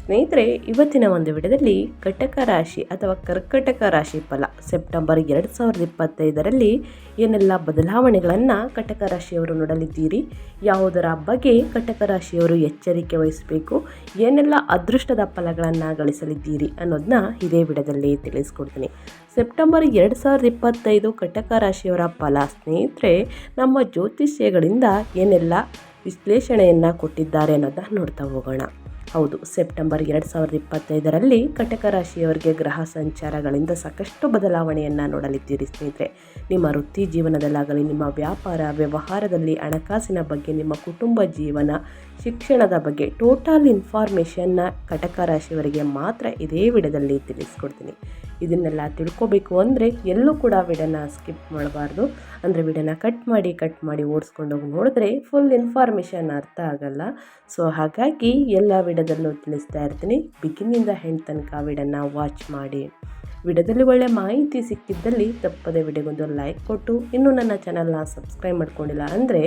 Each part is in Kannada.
ಸ್ನೇಹಿತರೆ, ಇವತ್ತಿನ ಒಂದು ವಿಡಿಯೋದಲ್ಲಿ ಕಟಕ ರಾಶಿ ಅಥವಾ ಕರ್ಕಟಕ ರಾಶಿ ಫಲ. ಸೆಪ್ಟೆಂಬರ್ ಎರಡು ಸಾವಿರದ ಇಪ್ಪತ್ತೈದರಲ್ಲಿ ಏನೆಲ್ಲ ಬದಲಾವಣೆಗಳನ್ನು ಕಟಕ ರಾಶಿಯವರು ನೋಡಲಿದ್ದೀರಿ? ಯಾವುದರ ಬಗ್ಗೆ ಕಟಕ ರಾಶಿಯವರು ಎಚ್ಚರಿಕೆ ವಹಿಸಬೇಕು? ಏನೆಲ್ಲ ಅದೃಷ್ಟದ ಫಲಗಳನ್ನು ಗಳಿಸಲಿದ್ದೀರಿ ಅನ್ನೋದನ್ನ ಇದೇ ವಿಡಿಯೋದಲ್ಲಿ ತಿಳಿಸ್ಕೊಡ್ತೀನಿ. ಸೆಪ್ಟೆಂಬರ್ ಎರಡು ಸಾವಿರದ ಇಪ್ಪತ್ತೈದು ಕಟಕ ರಾಶಿಯವರ ಫಲ. ಸ್ನೇಹಿತರೆ, ನಮ್ಮ ಜ್ಯೋತಿಷ್ಯಗಳಿಂದ ಏನೆಲ್ಲ ವಿಶ್ಲೇಷಣೆಯನ್ನು ಕೊಟ್ಟಿದ್ದಾರೆ ಅನ್ನೋದನ್ನ ನೋಡ್ತಾ ಹೋಗೋಣ. ಹೌದು, ಸೆಪ್ಟೆಂಬರ್ ಎರಡು ಸಾವಿರದ ಇಪ್ಪತ್ತೈದರಲ್ಲಿ ಕಟಕ ರಾಶಿಯವರಿಗೆ ಗ್ರಹ ಸಂಚಾರಗಳಿಂದ ಸಾಕಷ್ಟು ಬದಲಾವಣೆಯನ್ನು ನೋಡಲಿದ್ದೀರಿ ಸ್ನೇಹಿತರೆ. ನಿಮ್ಮ ವೃತ್ತಿ ಜೀವನದಲ್ಲಾಗಲಿ, ನಿಮ್ಮ ವ್ಯಾಪಾರ, ವ್ಯವಹಾರದಲ್ಲಿ ಹಣಕಾಸಿನ ಬಗ್ಗೆ ನಿಮ್ಮ ಕುಟುಂಬ ಜೀವನ ಶಿಕ್ಷಣದ ಬಗ್ಗೆ ಟೋಟಲ್ ಇನ್ಫಾರ್ಮೇಷನ್ನ ಕಟಕ ರಾಶಿಯವರಿಗೆ ಮಾತ್ರ ಇದೇ ವಿಡದಲ್ಲಿ ತಿಳಿಸ್ಕೊಡ್ತೀನಿ. ಇದನ್ನೆಲ್ಲ ತಿಳ್ಕೊಬೇಕು ಅಂದರೆ ಎಲ್ಲೂ ಕೂಡ ವಿಡನ ಸ್ಕಿಪ್ ಮಾಡಬಾರ್ದು. ಅಂದರೆ ವಿಡಿಯೋನ ಕಟ್ ಮಾಡಿ ಕಟ್ ಮಾಡಿ ಓಡಿಸ್ಕೊಂಡೋಗಿ ನೋಡಿದ್ರೆ ಫುಲ್ ಇನ್ಫಾರ್ಮೇಷನ್ ಅರ್ಥ ಆಗಲ್ಲ. ಸೊ ಹಾಗಾಗಿ ಎಲ್ಲ ವಿಡದಲ್ಲೂ ತಿಳಿಸ್ತಾ ಇರ್ತೀನಿ. ಬಿಗಿನಿಂದ ಹೆಣ್ಣು ತನಕ ವಿಡನ್ನ ವಾಚ್ ಮಾಡಿ. ವಿಡದಲ್ಲಿ ಒಳ್ಳೆ ಮಾಹಿತಿ ಸಿಕ್ಕಿದ್ದಲ್ಲಿ ತಪ್ಪದೆ ವಿಡಿಯೋಗೊಂದು ಲೈಕ್ ಕೊಟ್ಟು, ಇನ್ನೂ ನನ್ನ ಚಾನಲ್ನ ಸಬ್ಸ್ಕ್ರೈಬ್ ಮಾಡ್ಕೊಂಡಿಲ್ಲ ಅಂದರೆ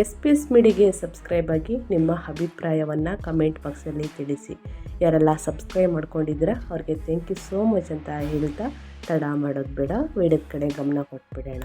ಎಸ್ ಪಿ ಎಸ್ ಮೀಡಿಗೆ ಸಬ್ಸ್ಕ್ರೈಬ್ ಆಗಿ ನಿಮ್ಮ ಅಭಿಪ್ರಾಯವನ್ನು ಕಮೆಂಟ್ ಬಾಕ್ಸಲ್ಲಿ ತಿಳಿಸಿ. ಯಾರೆಲ್ಲ ಸಬ್ಸ್ಕ್ರೈಬ್ ಮಾಡ್ಕೊಂಡಿದ್ದೀರಾ, ಅವ್ರಿಗೆ ಥ್ಯಾಂಕ್ ಯು ಸೋ ಮಚ್ ಅಂತ ಹೇಳ್ತಾ ತಡ ಮಾಡೋದು ಬೇಡ. ವಿಡಿಯೋದ ಕಡೆ ಗಮನ ಕೊಟ್ಬಿಡೋಣ.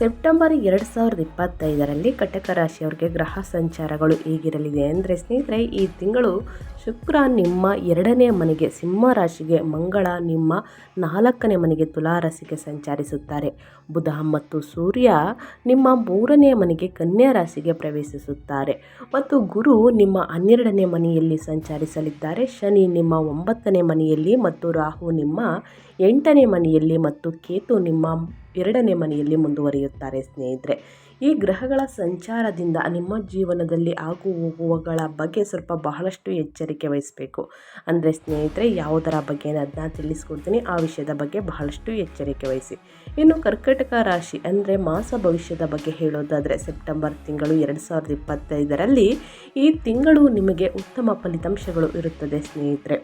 ಸೆಪ್ಟೆಂಬರ್ ಎರಡು ಸಾವಿರದ ಇಪ್ಪತ್ತೈದರಲ್ಲಿ ಕಟಕ ರಾಶಿಯವರಿಗೆ ಗ್ರಹ ಸಂಚಾರಗಳು ಹೇಗಿರಲಿದೆ? ಅಂದರೆ ಸ್ನೇಹಿತರೆ ಈ ತಿಂಗಳು ಶುಕ್ರ ನಿಮ್ಮ ಎರಡನೇ ಮನೆಗೆ ಸಿಂಹ ರಾಶಿಗೆ ಮಂಗಳ ನಿಮ್ಮ ನಾಲ್ಕನೇ ಮನೆಗೆ ತುಲಾರಾಶಿಗೆ ಸಂಚರಿಸುತ್ತಾರೆ. ಬುಧ ಮತ್ತು ಸೂರ್ಯ ನಿಮ್ಮ ಮೂರನೇ ಮನೆಗೆ ಕನ್ಯಾ ರಾಶಿಗೆ ಪ್ರವೇಶಿಸುತ್ತಾರೆ. ಮತ್ತು ಗುರು ನಿಮ್ಮ ಹನ್ನೆರಡನೇ ಮನೆಯಲ್ಲಿ ಸಂಚರಿಸಲಿದ್ದಾರೆ. ಶನಿ ನಿಮ್ಮ ಒಂಬತ್ತನೇ ಮನೆಯಲ್ಲಿ ಮತ್ತು ರಾಹು ನಿಮ್ಮ ಎಂಟನೇ ಮನೆಯಲ್ಲಿ ಮತ್ತು ಕೇತು ನಿಮ್ಮ ಎರಡನೇ ಮನೆಯಲ್ಲಿ ಮುಂದುವರಿಯುತ್ತಾರೆ ಸ್ನೇಹಿತರೆ. ಈ ಗ್ರಹಗಳ ಸಂಚಾರದಿಂದ ನಿಮ್ಮ ಜೀವನದಲ್ಲಿ ಆಗು ಹೋಗುವಗಳ ಬಗ್ಗೆ ಸ್ವಲ್ಪ ಬಹಳಷ್ಟು ಎಚ್ಚರಿಕೆ ವಹಿಸಬೇಕು. ಅಂದರೆ ಸ್ನೇಹಿತರೆ, ಯಾವುದರ ಬಗ್ಗೆ ಅದನ್ನ ತಿಳಿಸ್ಕೊಡ್ತೀನಿ. ಆ ವಿಷಯದ ಬಗ್ಗೆ ಬಹಳಷ್ಟು ಎಚ್ಚರಿಕೆ ವಹಿಸಿ. ಇನ್ನು ಕರ್ಕಟಕ ರಾಶಿ ಅಂದರೆ ಮಾಸ ಭವಿಷ್ಯದ ಬಗ್ಗೆ ಹೇಳೋದಾದರೆ ಸೆಪ್ಟೆಂಬರ್ ತಿಂಗಳು ಎರಡು ಸಾವಿರದ ಇಪ್ಪತ್ತೈದರಲ್ಲಿ ಈ ತಿಂಗಳು ನಿಮಗೆ ಉತ್ತಮ ಫಲಿತಾಂಶಗಳು ಇರುತ್ತದೆ ಸ್ನೇಹಿತರೆ.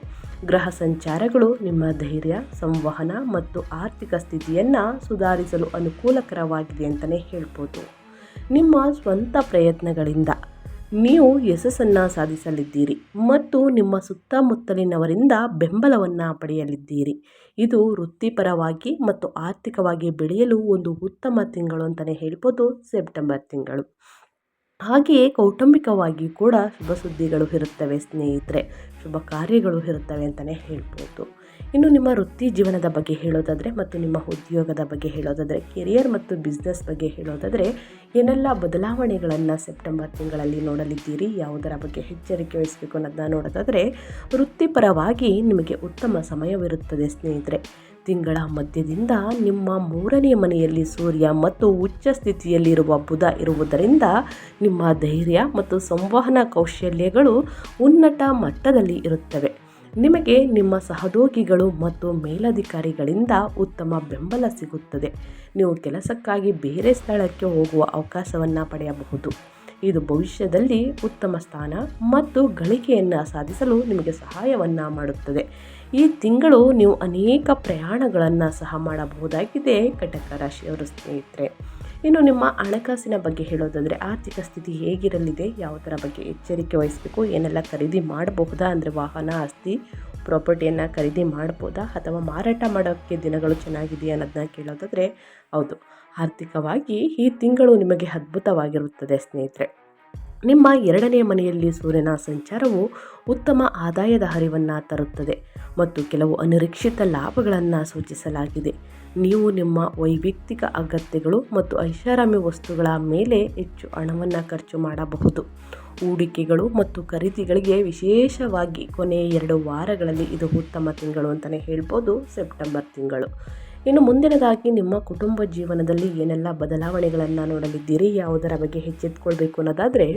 ಗ್ರಹ ಸಂಚಾರಗಳು ನಿಮ್ಮ ಧೈರ್ಯ, ಸಂವಹನ ಮತ್ತು ಆರ್ಥಿಕ ಸ್ಥಿತಿಯನ್ನು ಸುಧಾರಿಸಲು ಅನುಕೂಲಕರವಾಗಿದೆ ಅಂತಲೇ ಹೇಳ್ಬೋದು. ನಿಮ್ಮ ಸ್ವಂತ ಪ್ರಯತ್ನಗಳಿಂದ. ನೀವು ಯಶಸ್ಸನ್ನು ಸಾಧಿಸಲಿದ್ದೀರಿ ಮತ್ತು ನಿಮ್ಮ ಸುತ್ತಮುತ್ತಲಿನವರಿಂದ ಬೆಂಬಲವನ್ನು ಪಡೆಯಲಿದ್ದೀರಿ. ಇದು ವೃತ್ತಿಪರವಾಗಿ ಮತ್ತು ಆರ್ಥಿಕವಾಗಿ ಬೆಳೆಯಲು ಒಂದು ಉತ್ತಮ ತಿಂಗಳು ಅಂತಲೇ ಹೇಳ್ಬೋದು ಸೆಪ್ಟೆಂಬರ್ ತಿಂಗಳು. ಹಾಗೆಯೇ ಕೌಟುಂಬಿಕವಾಗಿ ಕೂಡ ಶುಭ ಸುದ್ದಿಗಳು ಇರುತ್ತವೆ ಸ್ನೇಹಿತರೆ. ಶುಭ ಕಾರ್ಯಗಳು ಇರುತ್ತವೆ ಅಂತಲೇ ಹೇಳ್ಬೋದು. ಇನ್ನು ನಿಮ್ಮ ವೃತ್ತಿ ಜೀವನದ ಬಗ್ಗೆ ಹೇಳೋದಾದರೆ ಮತ್ತು ನಿಮ್ಮ ಉದ್ಯೋಗದ ಬಗ್ಗೆ ಹೇಳೋದಾದರೆ ಕೆರಿಯರ್ ಮತ್ತು ಬಿಸ್ನೆಸ್ ಬಗ್ಗೆ ಹೇಳೋದಾದರೆ, ಏನೆಲ್ಲ ಬದಲಾವಣೆಗಳನ್ನು ಸೆಪ್ಟೆಂಬರ್ ತಿಂಗಳಲ್ಲಿ ನೋಡಲಿದ್ದೀರಿ, ಯಾವುದರ ಬಗ್ಗೆ ಎಚ್ಚರಿಕೆ ವಹಿಸಬೇಕು ಅನ್ನೋದನ್ನ ನೋಡೋದಾದರೆ, ವೃತ್ತಿಪರವಾಗಿ ನಿಮಗೆ ಉತ್ತಮ ಸಮಯವಿರುತ್ತದೆ ಸ್ನೇಹಿತರೆ. ತಿಂಗಳ ಮಧ್ಯದಿಂದ ನಿಮ್ಮ ಮೂರನೇ ಮನೆಯಲ್ಲಿ ಸೂರ್ಯ ಮತ್ತು ಉಚ್ಚ ಸ್ಥಿತಿಯಲ್ಲಿರುವ ಬುಧ ಇರುವುದರಿಂದ ನಿಮ್ಮ ಧೈರ್ಯ ಮತ್ತು ಸಂವಹನ ಕೌಶಲ್ಯಗಳು ಉನ್ನತ ಮಟ್ಟದಲ್ಲಿ ಇರುತ್ತವೆ. ನಿಮಗೆ ನಿಮ್ಮ ಸಹೋದ್ಯೋಗಿಗಳು ಮತ್ತು ಮೇಲಧಿಕಾರಿಗಳಿಂದ ಉತ್ತಮ ಬೆಂಬಲ ಸಿಗುತ್ತದೆ. ನೀವು ಕೆಲಸಕ್ಕಾಗಿ ಬೇರೆ ಸ್ಥಳಕ್ಕೆ ಹೋಗುವ ಅವಕಾಶವನ್ನು ಪಡೆಯಬಹುದು. ಇದು ಭವಿಷ್ಯದಲ್ಲಿ ಉತ್ತಮ ಸ್ಥಾನ ಮತ್ತು ಗಳಿಕೆಯನ್ನು ಸಾಧಿಸಲು ನಿಮಗೆ ಸಹಾಯವನ್ನು ಮಾಡುತ್ತದೆ. ಈ ತಿಂಗಳು ನೀವು ಅನೇಕ ಪ್ರಯಾಣಗಳನ್ನು ಸಹ ಮಾಡಬಹುದಾಗಿದೆ, ಕಟಕ ರಾಶಿಯವರು ಸ್ನೇಹಿತರೆ. ಇನ್ನು ನಿಮ್ಮ ಹಣಕಾಸಿನ ಬಗ್ಗೆ ಹೇಳೋದಾದರೆ ಆರ್ಥಿಕ ಸ್ಥಿತಿ ಹೇಗಿರಲಿದೆ ಯಾವುದರ ಬಗ್ಗೆ ಎಚ್ಚರಿಕೆ ವಹಿಸಬೇಕು, ಏನೆಲ್ಲ ಖರೀದಿ ಮಾಡಬಹುದಾ ಅಂದರೆ ವಾಹನ, ಆಸ್ತಿ, ಪ್ರಾಪರ್ಟಿಯನ್ನು ಖರೀದಿ ಮಾಡ್ಬೋದಾ ಅಥವಾ ಮಾರಾಟ ಮಾಡೋಕ್ಕೆ ದಿನಗಳು ಚೆನ್ನಾಗಿದೆಯಾ ಅನ್ನೋದನ್ನ ಕೇಳೋದಾದರೆ ಹೌದು. ಆರ್ಥಿಕವಾಗಿ ಈ ತಿಂಗಳು ನಿಮಗೆ ಅದ್ಭುತವಾಗಿರುತ್ತದೆ ಸ್ನೇಹಿತರೆ. ನಿಮ್ಮ ಎರಡನೇ ಮನೆಯಲ್ಲಿ ಸೂರ್ಯನ ಸಂಚಾರವು ಉತ್ತಮ ಆದಾಯದ ಹರಿವನ್ನು ತರುತ್ತದೆ ಮತ್ತು ಕೆಲವು ಅನಿರೀಕ್ಷಿತ ಲಾಭಗಳನ್ನು ಸೂಚಿಸಲಾಗಿದೆ. ನೀವು ನಿಮ್ಮ ವೈಯಕ್ತಿಕ ಅಗತ್ಯಗಳು ಮತ್ತು ಐಷಾರಾಮಿ ವಸ್ತುಗಳ ಮೇಲೆ ಹೆಚ್ಚು ಹಣವನ್ನು ಖರ್ಚು ಮಾಡಬಹುದು. ಹೂಡಿಕೆಗಳು ಮತ್ತು ಖರೀದಿಗಳಿಗೆ ವಿಶೇಷವಾಗಿ ಕೊನೆಯ ಎರಡು ವಾರಗಳಲ್ಲಿ ಇದು ಉತ್ತಮ ತಿಂಗಳು ಅಂತಲೇ ಹೇಳ್ಬೋದು ಸೆಪ್ಟೆಂಬರ್ ತಿಂಗಳು. ಇನ್ನು ಮುಂದಿನದಾಗಿ ನಿಮ್ಮ ಕುಟುಂಬ ಜೀವನದಲ್ಲಿ ಏನೆಲ್ಲ ಬದಲಾವಣೆಗಳನ್ನು ನೋಡಲಿದ್ದೀರಿ, ಯಾವುದರ ಬಗ್ಗೆ ಹೆಚ್ಚೆತ್ಕೊಳ್ಬೇಕು ಅನ್ನೋದಾದರೆ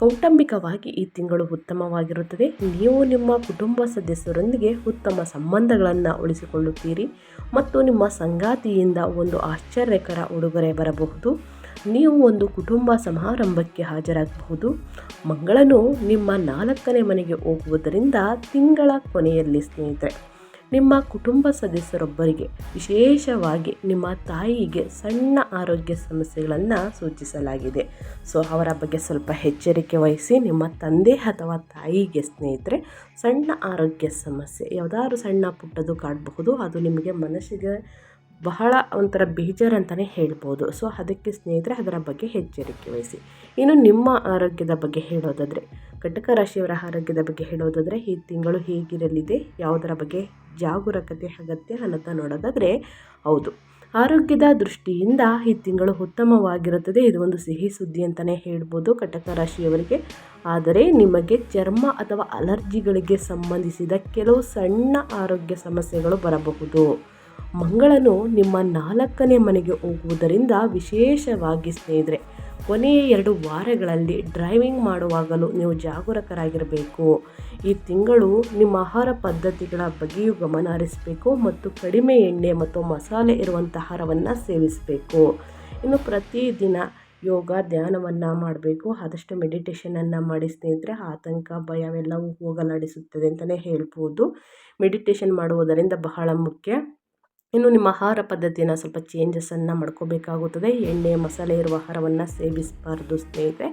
ಕೌಟುಂಬಿಕವಾಗಿ ಈ ತಿಂಗಳು ಉತ್ತಮವಾಗಿರುತ್ತದೆ. ನೀವು ನಿಮ್ಮ ಕುಟುಂಬ ಸದಸ್ಯರೊಂದಿಗೆ ಉತ್ತಮ ಸಂಬಂಧಗಳನ್ನು ಉಳಿಸಿಕೊಳ್ಳುತ್ತೀರಿ ಮತ್ತು ನಿಮ್ಮ ಸಂಗಾತಿಯಿಂದ ಒಂದು ಆಶ್ಚರ್ಯಕರ ಉಡುಗೊರೆ ಬರಬಹುದು. ನೀವು ಒಂದು ಕುಟುಂಬ ಸಮಾರಂಭಕ್ಕೆ ಹಾಜರಾಗಬಹುದು. ಮಂಗಳನು ನಿಮ್ಮ ನಾಲ್ಕನೇ ಮನೆಗೆ ಹೋಗುವುದರಿಂದ ತಿಂಗಳ ಕೊನೆಯಲ್ಲಿ ಸ್ನೇಹಿತರೆ ನಿಮ್ಮ ಕುಟುಂಬ ಸದಸ್ಯರೊಬ್ಬರಿಗೆ ವಿಶೇಷವಾಗಿ ನಿಮ್ಮ ತಾಯಿಗೆ ಸಣ್ಣ ಆರೋಗ್ಯ ಸಮಸ್ಯೆಗಳನ್ನು ಸೂಚಿಸಲಾಗಿದೆ. ಸೊ, ಅವರ ಬಗ್ಗೆ ಸ್ವಲ್ಪ ಎಚ್ಚರಿಕೆ ವಹಿಸಿ ನಿಮ್ಮ ತಂದೆ ಅಥವಾ ತಾಯಿಗೆ ಸ್ನೇಹಿತರೆ, ಸಣ್ಣ ಆರೋಗ್ಯ ಸಮಸ್ಯೆ ಯಾವುದಾದ್ರು ಸಣ್ಣ ಪುಟ್ಟದು ಕಾಡಬಹುದು, ಅದು ನಿಮಗೆ ಮನಸ್ಸಿಗೆ ಬಹಳ ಒಂಥರ ಬೇಜಾರು ಅಂತಲೇ ಹೇಳ್ಬೋದು. ಸೊ, ಅದಕ್ಕೆ ಸ್ನೇಹಿತರೆ, ಅದರ ಬಗ್ಗೆ ಎಚ್ಚರಿಕೆ ವಹಿಸಿ. ಇನ್ನು ನಿಮ್ಮ ಆರೋಗ್ಯದ ಬಗ್ಗೆ ಹೇಳೋದಾದರೆ ಕಟಕ ರಾಶಿಯವರ ಆರೋಗ್ಯದ ಬಗ್ಗೆ ಹೇಳೋದಾದರೆ, ಈ ತಿಂಗಳು ಹೇಗಿರಲಿದೆ, ಯಾವುದರ ಬಗ್ಗೆ ಜಾಗರೂಕತೆ ಅಗತ್ಯ ಅನ್ನತ ನೋಡೋದಾದರೆ ಹೌದು. ಆರೋಗ್ಯದ ದೃಷ್ಟಿಯಿಂದ ಈ ತಿಂಗಳು ಉತ್ತಮವಾಗಿರುತ್ತದೆ. ಇದು ಒಂದು ಸಿಹಿ ಸುದ್ದಿ ಅಂತಲೇ ಹೇಳ್ಬೋದು ಕಟಕ ರಾಶಿಯವರಿಗೆ. ಆದರೆ ನಿಮಗೆ ಚರ್ಮ ಅಥವಾ ಅಲರ್ಜಿಗಳಿಗೆ ಸಂಬಂಧಿಸಿದ ಕೆಲವು ಸಣ್ಣ ಆರೋಗ್ಯ ಸಮಸ್ಯೆಗಳು ಬರಬಹುದು. ಮಂಗಳನು ನಿಮ್ಮ ನಾಲ್ಕನೇ ಮನೆಗೆ ಹೋಗುವುದರಿಂದ ವಿಶೇಷವಾಗಿ ಸ್ನೇಹಿತರೆ ಕೊನೆಯ ಎರಡು ವಾರಗಳಲ್ಲಿ ಡ್ರೈವಿಂಗ್ ಮಾಡುವಾಗಲೂ ನೀವು ಜಾಗರೂಕರಾಗಿರಬೇಕು. ಈ ತಿಂಗಳು ನಿಮ್ಮ ಆಹಾರ ಪದ್ಧತಿಗಳ ಬಗ್ಗೆಯೂ ಗಮನ ಹರಿಸಬೇಕು ಮತ್ತು ಕಡಿಮೆ ಎಣ್ಣೆ ಮತ್ತು ಮಸಾಲೆ ಇರುವಂಥ ಆಹಾರವನ್ನು ಸೇವಿಸಬೇಕು. ಇನ್ನು ಪ್ರತಿದಿನ ಯೋಗ, ಧ್ಯಾನವನ್ನು ಮಾಡಬೇಕು. ಆದಷ್ಟು ಮೆಡಿಟೇಷನನ್ನು ಮಾಡಿ ಸ್ನೇಹಿತರೆ, ಆತಂಕ ಭಯವೆಲ್ಲವೂ ಹೋಗಲಾಡಿಸುತ್ತದೆ ಅಂತಲೇ ಹೇಳ್ಬೋದು. ಮೆಡಿಟೇಷನ್ ಮಾಡುವುದರಿಂದ ಬಹಳ ಮುಖ್ಯ. ಇನ್ನು ನಿಮ್ಮ ಆಹಾರ ಪದ್ಧತಿಯನ್ನು ಸ್ವಲ್ಪ ಚೇಂಜಸನ್ನು ಮಾಡ್ಕೋಬೇಕಾಗುತ್ತದೆ. ಎಣ್ಣೆ, ಮಸಾಲೆ ಇರುವ ಆಹಾರವನ್ನು ಸೇವಿಸಬಾರ್ದು ಸ್ನೇಹಿತರೆ.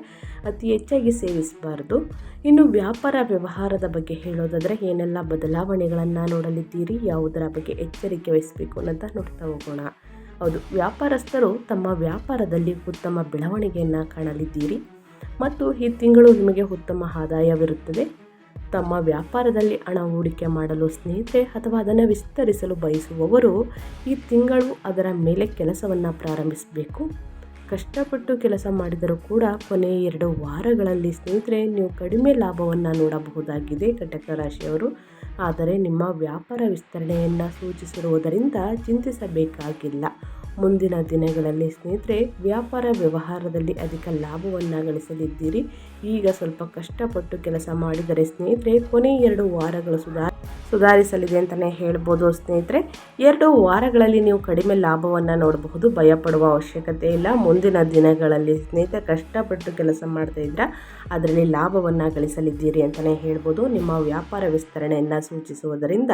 ಅತಿ ಹೆಚ್ಚಾಗಿ ಸೇವಿಸಬಾರ್ದು. ಇನ್ನು ವ್ಯಾಪಾರ ವ್ಯವಹಾರದ ಬಗ್ಗೆ ಹೇಳೋದಾದರೆ ಏನೆಲ್ಲ ಬದಲಾವಣೆಗಳನ್ನು ನೋಡಲಿದ್ದೀರಿ, ಯಾವುದರ ಬಗ್ಗೆ ಎಚ್ಚರಿಕೆ ವಹಿಸಬೇಕು ಅನ್ನೋದ ನೋಡ್ತಾ ಹೋಗೋಣ. ಹೌದು, ವ್ಯಾಪಾರಸ್ಥರು ತಮ್ಮ ವ್ಯಾಪಾರದಲ್ಲಿ ಉತ್ತಮ ಬೆಳವಣಿಗೆಯನ್ನು ಕಾಣಲಿದ್ದೀರಿ. ಮತ್ತು ಈ ತಿಂಗಳು ನಿಮಗೆ ಉತ್ತಮ ಆದಾಯವಿರುತ್ತದೆ. ತಮ್ಮ ವ್ಯಾಪಾರದಲ್ಲಿ ಹಣ ಹೂಡಿಕೆ ಮಾಡಲು ಸ್ನೇಹಿತರೆ ಅಥವಾ ಅದನ್ನು ವಿಸ್ತರಿಸಲು ಬಯಸುವವರು ಈ ತಿಂಗಳು ಅದರ ಮೇಲೆ ಕೆಲಸವನ್ನು ಪ್ರಾರಂಭಿಸಬೇಕು. ಕಷ್ಟಪಟ್ಟು ಕೆಲಸ ಮಾಡಿದರೂ ಕೂಡ ಕೊನೆಯ ಎರಡು ವಾರಗಳಲ್ಲಿ ಸ್ನೇಹಿತರೆ ನೀವು ಕಡಿಮೆ ಲಾಭವನ್ನು ನೋಡಬಹುದಾಗಿದೆ ಕಟಕ ರಾಶಿಯವರು. ಆದರೆ ನಿಮ್ಮ ವ್ಯಾಪಾರ ವಿಸ್ತರಣೆಯನ್ನು ಸೂಚಿಸಿರುವುದರಿಂದ ಚಿಂತಿಸಬೇಕಾಗಿಲ್ಲ. ಮುಂದಿನ ದಿನಗಳಲ್ಲಿ ಸ್ನೇಹಿತರೆ, ವ್ಯಾಪಾರ ವ್ಯವಹಾರದಲ್ಲಿ ಅಧಿಕ ಲಾಭವನ್ನು ಗಳಿಸಲಿದ್ದೀರಿ ಈಗ ಸ್ವಲ್ಪ ಕಷ್ಟಪಟ್ಟು ಕೆಲಸ ಮಾಡಿದರೆ ಸ್ನೇಹಿತರೆ, ಕೊನೆ ಎರಡು ವಾರಗಳು ಸುಧಾರ, ಸುಧಾರಿಸಲಿದೆ ಅಂತಲೇ ಹೇಳ್ಬೋದು ಸ್ನೇಹಿತರೆ. ಎರಡು ವಾರಗಳಲ್ಲಿ ನೀವು ಕಡಿಮೆ ಲಾಭವನ್ನು ನೋಡಬಹುದು, ಭಯಪಡುವ ಅವಶ್ಯಕತೆ ಇಲ್ಲ. ಮುಂದಿನ ದಿನಗಳಲ್ಲಿ ಸ್ನೇಹಿತರೆ, ಕಷ್ಟಪಟ್ಟು ಕೆಲಸ ಮಾಡ್ತಾ ಇದ್ರೆ ಅದರಲ್ಲಿ ಲಾಭವನ್ನು ಗಳಿಸಲಿದ್ದೀರಿ ಅಂತಲೇ ಹೇಳ್ಬೋದು. ನಿಮ್ಮ ವ್ಯಾಪಾರ ವಿಸ್ತರಣೆಯನ್ನು ಸೂಚಿಸುವುದರಿಂದ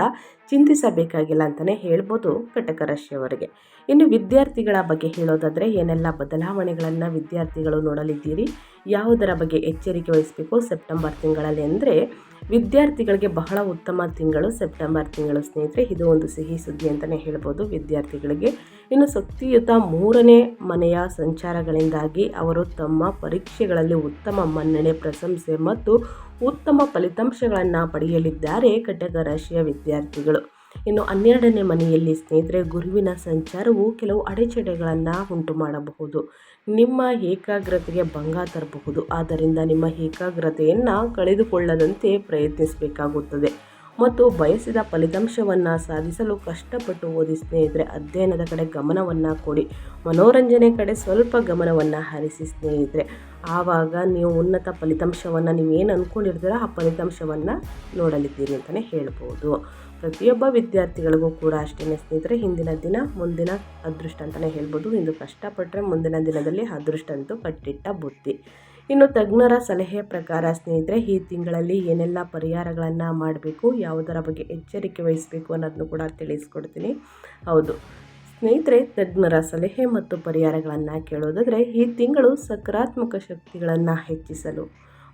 ಚಿಂತಿಸಬೇಕಾಗಿಲ್ಲ ಅಂತಲೇ ಹೇಳ್ಬೋದು ಕಟಕ ರಾಶಿಯವರಿಗೆ ಇನ್ನು ವಿದ್ಯಾರ್ಥಿಗಳ ಬಗ್ಗೆ ಹೇಳೋದಾದರೆ ಏನೆಲ್ಲ ಬದಲಾವಣೆಗಳನ್ನು ವಿದ್ಯಾರ್ಥಿಗಳು ನೋಡಲಿದ್ದೀರಿ, ಯಾವುದರ ಬಗ್ಗೆ ಎಚ್ಚರಿಕೆ ವಹಿಸಬೇಕು ಸೆಪ್ಟೆಂಬರ್ ತಿಂಗಳಲ್ಲಿ ಅಂದರೆ ವಿದ್ಯಾರ್ಥಿಗಳಿಗೆ ಬಹಳ ಉತ್ತಮ ತಿಂಗಳು ಸೆಪ್ಟೆಂಬರ್ ತಿಂಗಳು ಸ್ನೇಹಿತರೆ. ಇದು ಒಂದು ಸಿಹಿ ಸುದ್ದಿ ಅಂತಲೇ ಹೇಳ್ಬೋದು ವಿದ್ಯಾರ್ಥಿಗಳಿಗೆ. ಇನ್ನು ಶಕ್ತಿಯುತ ಮೂರನೇ ಮನೆಯ ಸಂಚಾರಗಳಿಂದಾಗಿ ಅವರು ತಮ್ಮ ಪರೀಕ್ಷೆಗಳಲ್ಲಿ ಉತ್ತಮ ಮನ್ನಣೆ, ಪ್ರಶಂಸೆ ಮತ್ತು ಉತ್ತಮ ಫಲಿತಾಂಶಗಳನ್ನು ಪಡೆಯಲಿದ್ದಾರೆ ಕಟಕ ರಾಶಿಯ ವಿದ್ಯಾರ್ಥಿಗಳು. ಇನ್ನು ಹನ್ನೆರಡನೇ ಮನೆಯಲ್ಲಿ ಸ್ನೇಹಿತರೆ, ಗುರುವಿನ ಸಂಚಾರವು ಕೆಲವು ಅಡೆಚಡೆಗಳನ್ನು ಉಂಟು ಮಾಡಬಹುದು. ನಿಮ್ಮ ಏಕಾಗ್ರತೆಗೆ ಭಂಗ ತರಬಹುದು. ಆದ್ದರಿಂದ ನಿಮ್ಮ ಏಕಾಗ್ರತೆಯನ್ನು ಕಳೆದುಕೊಳ್ಳದಂತೆ ಪ್ರಯತ್ನಿಸಬೇಕಾಗುತ್ತದೆ. ಮತ್ತು ಬಯಸಿದ ಫಲಿತಾಂಶವನ್ನು ಸಾಧಿಸಲು ಕಷ್ಟಪಟ್ಟು ಓದಿ ಸ್ನೇಹಿತರೆ, ಅಧ್ಯಯನದ ಕಡೆ ಗಮನವನ್ನು ಕೊಡಿ. ಮನೋರಂಜನೆ ಕಡೆ ಸ್ವಲ್ಪ ಗಮನವನ್ನು ಹರಿಸಿ ಸ್ನೇಹಿತರೆ. ಆವಾಗ ನೀವು ಉನ್ನತ ಫಲಿತಾಂಶವನ್ನು ನೀವೇನು ಅಂದ್ಕೊಂಡಿರ್ತೀರೋ ಆ ಫಲಿತಾಂಶವನ್ನು ನೋಡಲಿದ್ದೀರಿ ಅಂತಲೇ ಹೇಳ್ಬೋದು. ಪ್ರತಿಯೊಬ್ಬ ವಿದ್ಯಾರ್ಥಿಗಳಿಗೂ ಕೂಡ ಅಷ್ಟೇ ಸ್ನೇಹಿತರೆ, ಹಿಂದಿನ ದಿನ, ಮುಂದಿನ ಅದೃಷ್ಟ ಅಂತಲೇ ಹೇಳ್ಬೋದು. ಇಂದು ಕಷ್ಟಪಟ್ಟರೆ ಮುಂದಿನ ದಿನದಲ್ಲಿ ಅದೃಷ್ಟ ಅಂತೂ ಕಟ್ಟಿಟ್ಟ ಬುದ್ಧಿ. ಇನ್ನು ತಜ್ಞರ ಸಲಹೆ ಪ್ರಕಾರ ಸ್ನೇಹಿತರೆ, ಈ ತಿಂಗಳಲ್ಲಿ ಏನೆಲ್ಲ ಪರಿಹಾರಗಳನ್ನು ಮಾಡಬೇಕು, ಯಾವುದರ ಬಗ್ಗೆ ಎಚ್ಚರಿಕೆ ವಹಿಸಬೇಕು ಅನ್ನೋದನ್ನು ಕೂಡ ತಿಳಿಸ್ಕೊಡ್ತೀನಿ. ಹೌದು. ಸ್ನೇಹಿತರೆ, ತಜ್ಞರ ಸಲಹೆ ಮತ್ತು ಪರಿಹಾರಗಳನ್ನು ಕೇಳೋದಾದರೆ, ಈ ತಿಂಗಳು ಸಕಾರಾತ್ಮಕ ಶಕ್ತಿಗಳನ್ನು ಹೆಚ್ಚಿಸಲು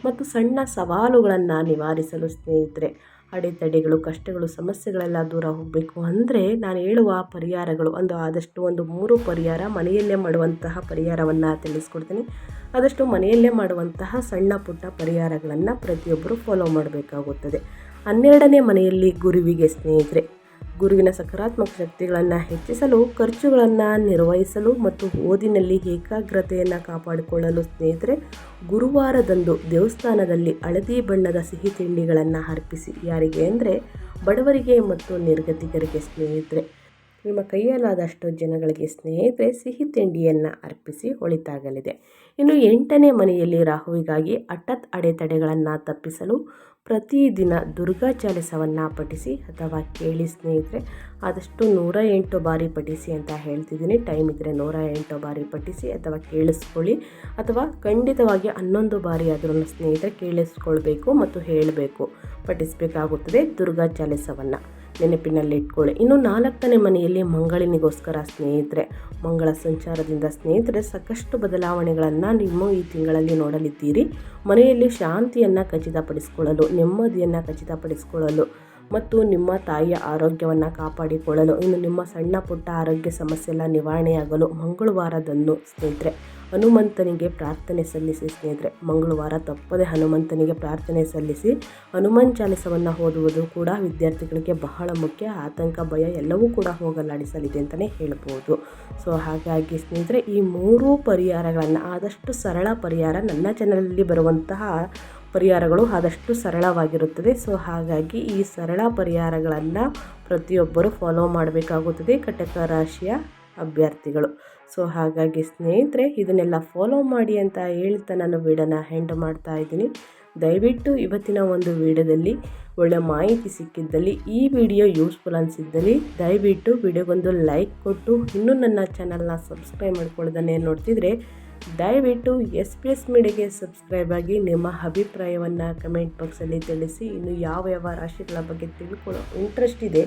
ಮತ್ತು ಸಣ್ಣ ಸವಾಲುಗಳನ್ನು ನಿವಾರಿಸಲು ಸ್ನೇಹಿತರೆ ಅಡೆತಡೆಗಳು, ಕಷ್ಟಗಳು, ಸಮಸ್ಯೆಗಳೆಲ್ಲ ದೂರ ಹೋಗಬೇಕು. ಅಂದರೆ ನಾನು ಹೇಳುವ ಪರಿಹಾರಗಳು, ಒಂದು ಆದಷ್ಟು ಒಂದು ಮೂರು ಪರಿಹಾರ ಮನೆಯಲ್ಲೇ ಮಾಡುವಂತಹ ಪರಿಹಾರವನ್ನು ತಿಳಿಸ್ಕೊಡ್ತೀನಿ. ಆದಷ್ಟು ಮನೆಯಲ್ಲೇ ಮಾಡುವಂತಹ ಸಣ್ಣ ಪುಟ್ಟ ಪರಿಹಾರಗಳನ್ನು ಪ್ರತಿಯೊಬ್ಬರು ಫಾಲೋ ಮಾಡಬೇಕಾಗುತ್ತದೆ. ಹನ್ನೆರಡನೇ ಮನೆಯಲ್ಲಿ ಗುರುವಿಗೆ ಸ್ನೇಹಿತರೆ ಗುರುವಿನ ಸಕಾರಾತ್ಮಕ ಶಕ್ತಿಗಳನ್ನು ಹೆಚ್ಚಿಸಲು, ಖರ್ಚುಗಳನ್ನು ನಿರ್ವಹಿಸಲು ಮತ್ತು ಓದಿನಲ್ಲಿ ಏಕಾಗ್ರತೆಯನ್ನು ಕಾಪಾಡಿಕೊಳ್ಳಲು ಸ್ನೇಹಿತರೆ, ಗುರುವಾರದಂದು ದೇವಸ್ಥಾನದಲ್ಲಿ ಹಳದಿ ಬಣ್ಣದ ಸಿಹಿ ತಿಂಡಿಗಳನ್ನು ಅರ್ಪಿಸಿ. ಯಾರಿಗೆ ಅಂದರೆ ಬಡವರಿಗೆ ಮತ್ತು ನಿರ್ಗತಿಕರಿಗೆ ಸ್ನೇಹಿತರೆ. ನಿಮ್ಮ ಕೈಯಲ್ಲಾದಷ್ಟು ಜನಗಳಿಗೆ ಸ್ನೇಹಿತರೆ, ಸಿಹಿ ತಿಂಡಿಯನ್ನು ಅರ್ಪಿಸಿ ಒಳಿತಾಗಲಿದೆ ಇನ್ನು ಎಂಟನೇ ಮನೆಯಲ್ಲಿ ರಾಹುವಿಗಾಗಿ ಹಠತ್ ಅಡೆತಡೆಗಳನ್ನು ತಪ್ಪಿಸಲು ಪ್ರತಿದಿನ ದುರ್ಗಾ ಚಾಲಿಸವನ್ನು ಪಠಿಸಿ ಅಥವಾ ಕೇಳಿ ಸ್ನೇಹಿತರೆ, ಆದಷ್ಟು ನೂರ ಎಂಟು ಬಾರಿ ಪಠಿಸಿ ಅಂತ ಹೇಳ್ತಿದ್ದೀನಿ. ಟೈಮ್ ಇದ್ದರೆ ನೂರ ಎಂಟು ಬಾರಿ ಪಠಿಸಿ ಅಥವಾ ಕೇಳಿಸ್ಕೊಳ್ಳಿ. ಅಥವಾ ಖಂಡಿತವಾಗಿ ಹನ್ನೊಂದು ಬಾರಿ ಆದರೂ ಸ್ನೇಹಿತರೆ ಕೇಳಿಸ್ಕೊಳ್ಬೇಕು ಮತ್ತು ಹೇಳಬೇಕು. ಪಠಿಸಬೇಕಾಗುತ್ತದೆ ದುರ್ಗಾ ಚಾಲಿಸವನ್ನು. ನೆನಪಿನಲ್ಲಿ ಇಟ್ಕೊಳ್ಳಿ. ಇನ್ನು ನಾಲ್ಕನೇ ಮನೆಯಲ್ಲಿ ಮಂಗಳಿನಿಗೋಸ್ಕರ ಸ್ನೇಹಿತರೆ, ಮಂಗಳ ಸಂಚಾರದಿಂದ ಸ್ನೇಹಿತರೆ, ಸಾಕಷ್ಟು ಬದಲಾವಣೆಗಳನ್ನು ನಿಮ್ಮ ಈ ತಿಂಗಳಲ್ಲಿ ನೋಡಲಿದ್ದೀರಿ. ಮನೆಯಲ್ಲಿ ಶಾಂತಿಯನ್ನು ಖಚಿತಪಡಿಸಿಕೊಳ್ಳಲು, ನೆಮ್ಮದಿಯನ್ನು ಖಚಿತಪಡಿಸಿಕೊಳ್ಳಲು ಮತ್ತು ನಿಮ್ಮ ತಾಯಿಯ ಆರೋಗ್ಯವನ್ನು ಕಾಪಾಡಿಕೊಳ್ಳಲು, ಇನ್ನು ನಿಮ್ಮ ಸಣ್ಣ ಪುಟ್ಟ ಆರೋಗ್ಯ ಸಮಸ್ಯೆ ಎಲ್ಲ ನಿವಾರಣೆಯಾಗಲು ಮಂಗಳವಾರದಂದು ಸ್ನೇಹಿತರೆ ಹನುಮಂತನಿಗೆ ಪ್ರಾರ್ಥನೆ ಸಲ್ಲಿಸಿ ಸ್ನೇಹಿತರೆ, ಮಂಗಳವಾರ ತಪ್ಪದೆ ಹನುಮಂತನಿಗೆ ಪ್ರಾರ್ಥನೆ ಸಲ್ಲಿಸಿ ಹನುಮಾನ್ ಚಾಲಿಸವನ್ನು ಓದುವುದು ಕೂಡ ವಿದ್ಯಾರ್ಥಿಗಳಿಗೆ ಬಹಳ ಮುಖ್ಯ. ಆತಂಕ, ಭಯ ಎಲ್ಲವೂ ಕೂಡ ಹೋಗಲಾಡಿಸಲಿದೆ ಅಂತಲೇ ಹೇಳ್ಬೋದು. ಸೊ, ಹಾಗಾಗಿ ಸ್ನೇಹಿತರೆ, ಈ ಮೂರೂ ಪರಿಹಾರಗಳನ್ನು, ಆದಷ್ಟು ಸರಳ ಪರಿಹಾರ ನನ್ನ ಚಾನಲಲ್ಲಿ ಬರುವಂತಹ ಪರಿಹಾರಗಳು ಆದಷ್ಟು ಸರಳವಾಗಿರುತ್ತದೆ. ಸೊ, ಹಾಗಾಗಿ ಈ ಸರಳ ಪರಿಹಾರಗಳನ್ನು ಪ್ರತಿಯೊಬ್ಬರು ಫಾಲೋ ಮಾಡಬೇಕಾಗುತ್ತದೆ. ಕಟಕ ರಾಶಿಯ ಅಭ್ಯರ್ಥಿಗಳು. ಸೊ, ಹಾಗಾಗಿ ಸ್ನೇಹಿತರೆ, ಇದನ್ನೆಲ್ಲ ಫಾಲೋ ಮಾಡಿ ಅಂತ ಹೇಳ್ತಾ ನಾನು ವೀಡಿಯೋನ ಹ್ಯಾಂಡ್ ಮಾಡ್ತಾ ಇದ್ದೀನಿ. ದಯವಿಟ್ಟು ಇವತ್ತಿನ ಒಂದು ವಿಡಿಯೋದಲ್ಲಿ ಒಳ್ಳೆ ಮಾಹಿತಿ ಸಿಕ್ಕಿದ್ದಲ್ಲಿ, ಈ ವಿಡಿಯೋ ಯೂಸ್ಫುಲ್ ಅನಿಸಿದ್ದಲ್ಲಿ, ದಯವಿಟ್ಟು ವಿಡಿಯೋಗೊಂದು ಲೈಕ್ ಕೊಟ್ಟು, ಇನ್ನೂ ನನ್ನ ಚಾನಲ್ನ ಸಬ್ಸ್ಕ್ರೈಬ್ ಮಾಡ್ಕೊಳ್ಳೋದನ್ನೇ ನೋಡ್ತಿದ್ರೆ, ದಯವಿಟ್ಟು ಎಸ್ ಪಿ ಎಸ್ ಮೀಡಿಯಾಗೆ ಸಬ್ಸ್ಕ್ರೈಬ್ ಆಗಿ ನಿಮ್ಮ ಅಭಿಪ್ರಾಯವನ್ನು ಕಮೆಂಟ್ ಬಾಕ್ಸಲ್ಲಿ ತಿಳಿಸಿ, ಇನ್ನು ಯಾವ ಯಾವ ರಾಶಿಗಳ ಬಗ್ಗೆ ತಿಳ್ಕೊಳ್ಳೋ ಇಂಟ್ರೆಸ್ಟ್ ಇದೆ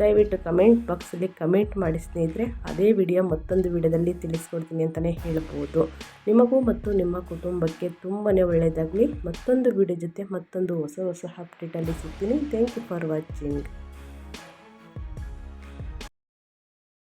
ದಯವಿಟ್ಟು ಕಮೆಂಟ್ ಬಾಕ್ಸಲ್ಲಿ ಕಮೆಂಟ್ ಮಾಡಿ ಸ್ನೇಹಿತರೆ, ಅದೇ ವಿಡಿಯೋ ಮತ್ತೊಂದು ವಿಡಿಯೋದಲ್ಲಿ ತಿಳಿಸ್ಕೊಡ್ತೀನಿ ಅಂತಲೇ ಹೇಳ್ಬೋದು. ನಿಮಗೂ ಮತ್ತು ನಿಮ್ಮ ಕುಟುಂಬಕ್ಕೆ ತುಂಬಾ ಒಳ್ಳೆಯದಾಗಲಿ. ಮತ್ತೊಂದು ವಿಡಿಯೋ ಜೊತೆ ಮತ್ತೊಂದು ಹೊಸ ಹೊಸ ಅಪ್ಡೇಟಲ್ಲಿ ಸಿಗ್ತೀನಿ. Thank you for watching